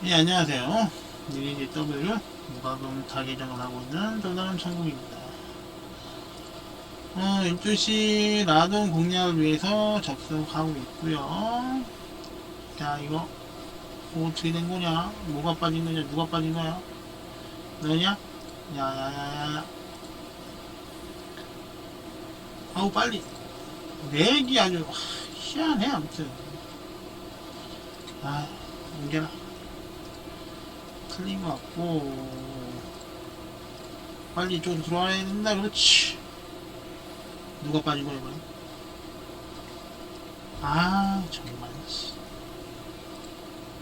네, 안녕하세요. 니리지 W 무과금 타계정을 하고 있는 전담 천국입니다. 어, 12시 라돈 공략을 위해서 접속하고 있고요. 자, 이거 뭐 어떻게 된 거냐? 뭐가 빠진 거냐? 누가 빠진 거야? 너냐? 야 야 야야야. 아우 빨리. 내기 아주 하, 희한해 아무튼. 아, 옮겨라. 틀린 것 같고. 빨리 이쪽으로 들어와야 된다 그렇지. 누가 거야 이번에? 아 정말. 씨.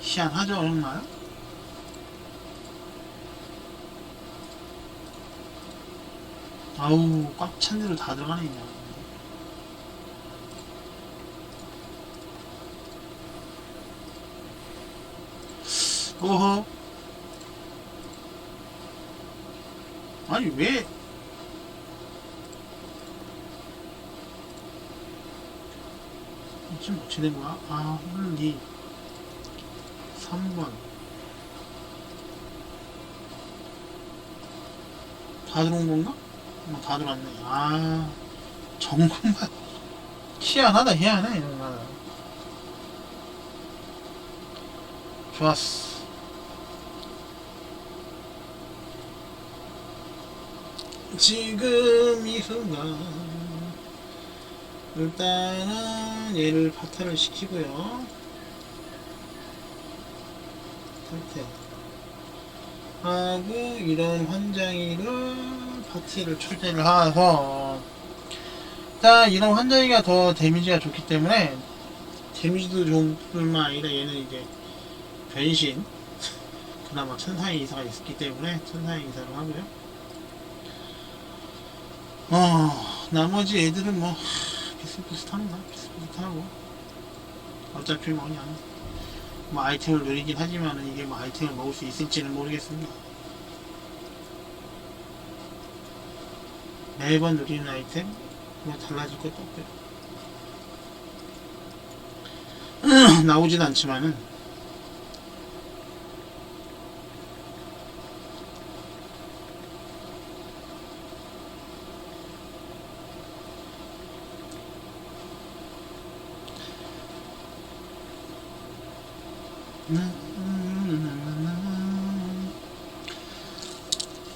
희한하죠 정말 아우 꽉찬 대로 다 들어가네 그냥 어허 아니 왜 지금 어떻게 된 거야? 아, 1, 2, 3번. 다 들어온 건가? 어, 다 들어왔네. 아, 정말 희한하다, 희한해, 정말. 좋았어. 지금 이 순간 일단은 얘를 파탄을 시키고요. 상태 하고 이런 환장이를 파티를 출제를 해서 일단 이런 환장이가 더 데미지가 좋기 때문에 데미지도 좋은 뿐만 아니라 얘는 이제 변신. 그나마 천사의 이사가 있기 때문에 천사의 이사를 하고요 어, 나머지 애들은 뭐, 비슷비슷합니다. 비슷비슷하고. 어차피 뭐 그냥, 뭐 아이템을 누리긴 하지만 이게 뭐 아이템을 먹을 수 있을지는 모르겠습니다. 매번 누리는 아이템, 뭐 달라질 것도 없고요. 나오진 않지만은,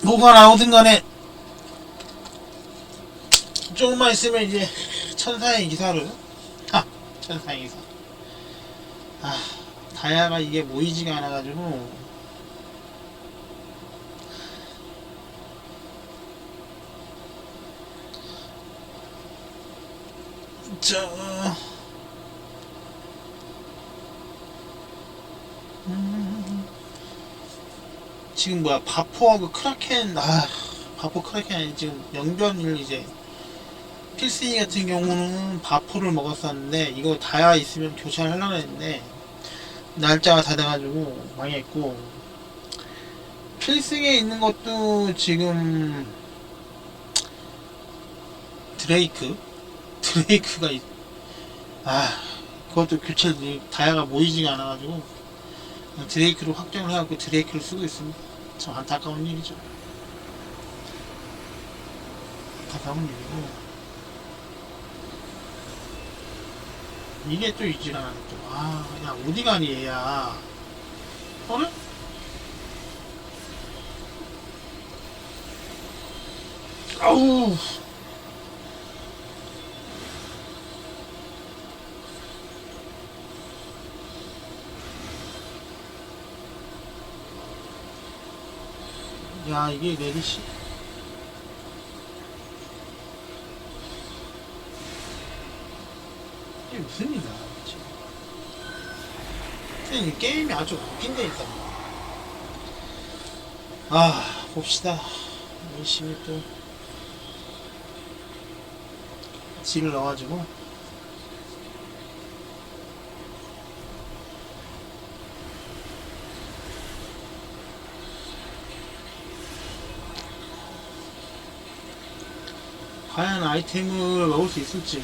뭐가 나오든 간에 조금만 있으면 이제 천사의 기사를 아 천사의 기사. 아 다야가 이게 모이지가 않아가지고. 저 지금 뭐야 바포하고 크라켄 아 바포 크라켄 지금 영변을 이제 필승이 같은 경우는 바포를 먹었었는데 이거 다야 있으면 교체를 하려고 했는데 날짜가 다 돼가지고 망했고 필승에 있는 것도 지금 드레이크 드레이크가 있... 아 그것도 교체 다야가 모이지가 않아가지고 드레이크를 확정을 해갖고 드레이크를 쓰고 있습니다. 참 안타까운 일이죠. 안타까운 일이고 이게 또 않네 또. 아, 야 어디 가니 얘야. 어래? 아우. 야 이게 내리시 이게 무슨 일이야 지금 근데 이 게임이 아주 웃긴다니까 아 봅시다. 열심히 또. 딜을 넣어가지고 과연 아이템을 먹을 수 있을지.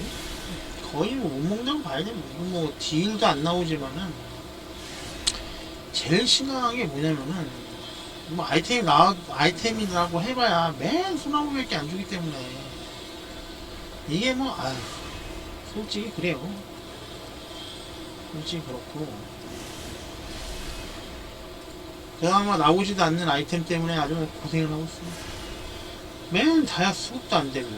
거의 뭐못 먹는다고 봐야 돼. 뭐, 이거 뭐 딜도 안 나오지만은. 제일 심각한 게 뭐냐면은 뭐 아이템이 나 아이템이라고 해봐야 맨 소나무밖에 안 주기 때문에. 이게 뭐 아휴 솔직히 그래요. 솔직히 그렇고. 그나마 나오지도 않는 아이템 때문에 아주 고생을 하고 있습니다. 맨 다야 수급도 안 되고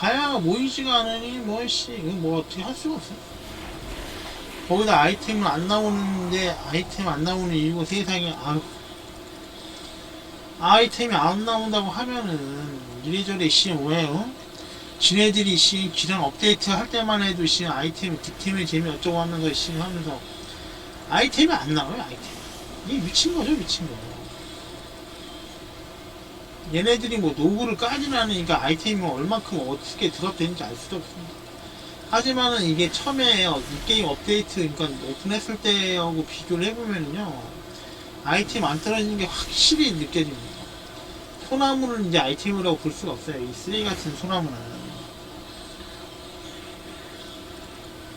다야가 모이지가 않으니 뭐씨 이거 뭐 어떻게 할 수가 없어. 거기다 아이템은 안 나오는데 아이템 안 나오는 이유가 세상에 아유 아이템이 안 나온다고 하면은 이래저래 씨 뭐예요? 지네들이 씨 기량 업데이트 할 때만 해도 씨 아이템 득템의 재미 어쩌고 하면서 씨 하면서 아이템이 안 나와요 아이템. 이게 미친 거죠 미친 거 얘네들이 뭐 노구를 까진 않으니까 아이템이 얼만큼 어떻게 드랍되는지 알 수도 없습니다. 하지만은 이게 처음에 어, 이 게임 업데이트 그러니까 오픈했을 때하고 비교를 해보면은요 아이템 안 떨어지는 게 확실히 느껴집니다. 소나무를 이제 아이템이라고 볼 수가 없어요. 이 쓰레기 같은 소나무는.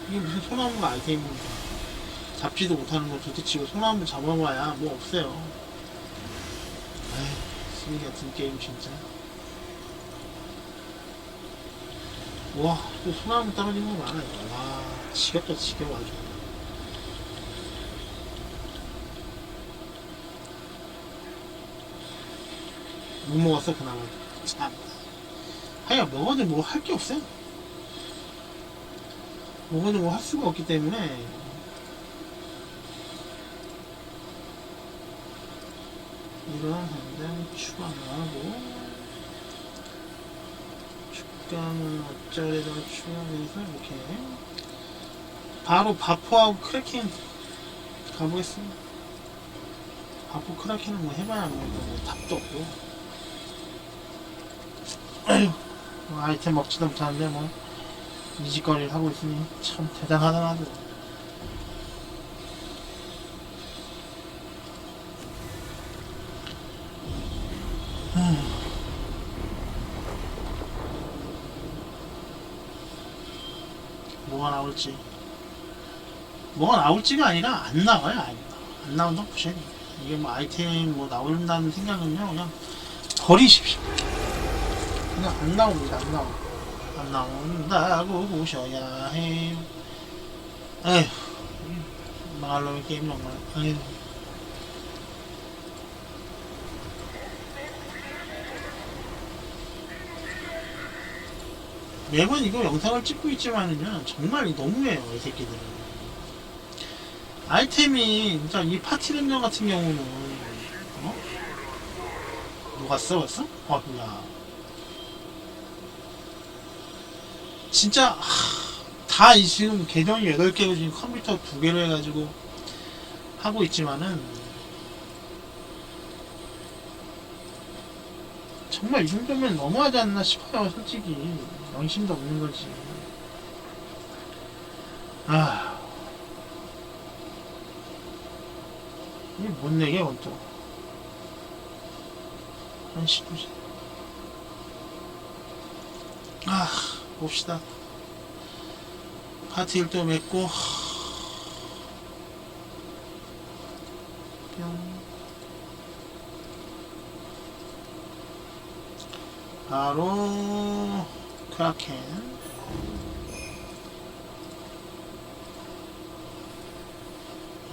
이게 무슨 소나무가 아이템입니까? 잡지도 못하는 거 도대치고 소나무 잡아봐야 뭐 없어요 쓰레기 같은 게임 진짜 와, 또 소나무 떨어지는 거 많아요. 와, 지겹다, 지겨워, 아주. 못 먹었어, 그나마. 참. 하여, 먹어도 뭐 할 게 없어요. 먹어도 뭐 할 수가 없기 때문에. 이런 한장 추가하고. 축감은 어쩌래다 추가해서 이렇게 바로 바포하고 크래킹 가보겠습니다. 바포 크래킹은 뭐 해봐야 뭐, 뭐 답도 없고. 뭐 아이템 먹지도 못하는데 뭐 이짓거리를 하고 있으니 참 대단하다 하더 뭐가 나올지. 뭐가 나올지가 아니라 안 나와요 안, 안 나온다고 보셔야 돼요 이게 뭐 아이템 뭐 나온다는 생각은요 그냥 버리십시오. 그냥 안 나옵니다 안 나오 안 나온다고 보셔야 해요. 에휴 놈의 게임 정말. 에휴 매번 이거 영상을 찍고 있지만은요 정말 너무해요 이 새끼들은 아이템이 진짜 이 파티 랜전 같은 경우는 어? 누가 써 벌써? 어야 진짜 하, 다이 지금 계정이 8개고 지금 컴퓨터 2개로 해가지고 하고 있지만은 정말 이 정도면 너무하지 않나 싶어요 솔직히 양심도 없는 거지. 아. 얘기야, 이건 또. 한 19시. 아, 봅시다. 파티 일도 맺고. 뿅. 바로 크라켄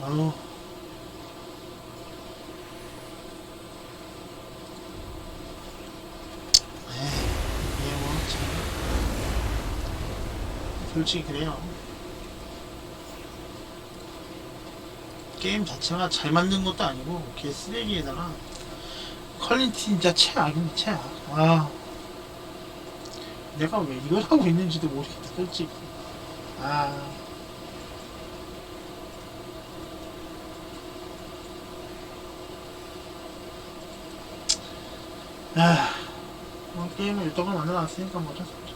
아우 솔직히 그래요. 게임 자체가 잘 만든 것도 아니고 개 쓰레기에다가 퀄리티 진짜 최악입니다 최악. 와 내가 왜 이걸 하고 있는지도 모르겠다 솔직히 아 아, 뭐 게임을 유튜브로 만들어놨으니까 뭐 어쩔 수 없죠.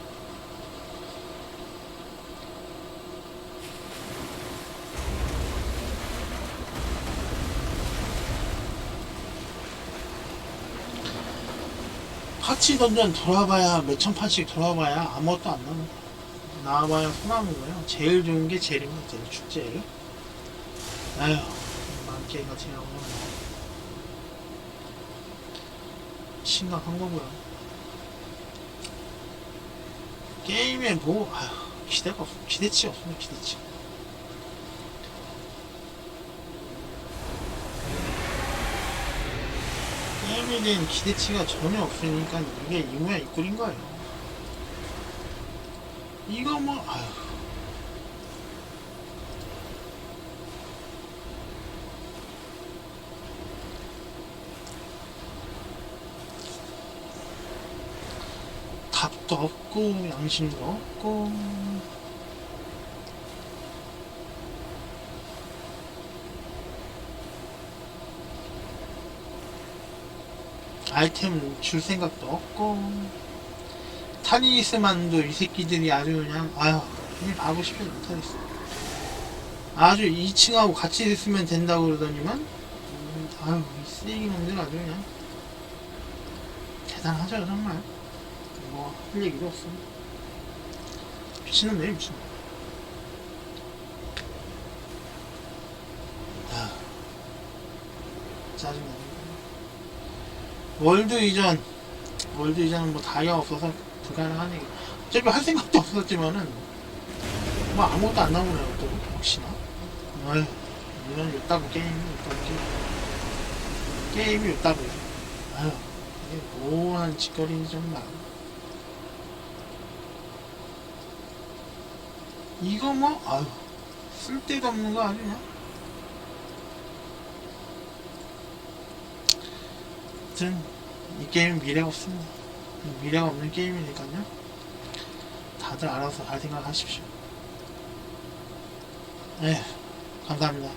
파치 던전 돌아봐야 몇천 판씩 돌아봐야 아무것도 안 거야. 나와봐야 소나무 거예요. 제일 좋은 게 젤입니다. 젤 축제를. 아휴, 만게 같은 경우는 심각한 거고요. 게임에 뭐, 아휴, 기대가 없, 기대치 없습니다. 기대치. 게임에 대한 기대치가 전혀 없으니까 이게 이 모양 이 꼴인 거예요. 이거 뭐, 아휴. 답도 없고, 양심도 없고. 아이템 줄 생각도 없고. 타니스만도 이 새끼들이 아주 그냥 아휴 그냥 하고 싶지 못하겠어. 아주 2층하고 같이 있으면 된다고 그러더니만 음, 아휴 이 쓰레기 놈들 아주 그냥 대단하죠 정말. 뭐 할 얘기도 없어 미친놈들이 미친놈. 아 짜증나 월드 이전 월드 이전은 뭐 다이아 없어서 불가능한 얘기 어차피 할 생각도 없었지만은 뭐 아무것도 안 나오네요 또. 역시나? 아휴 이런 요따구 게임이 요따구 게임? 게임이 요따구야 아휴 이게 뭐한 짓거리인지 정말 이거 뭐 아휴 쓸데도 없는 거그 아무튼 이 게임은 미래가 없습니다. 미래가 없는 게임이니까요. 다들 알아서 잘 생각하십시오. 네, 감사합니다.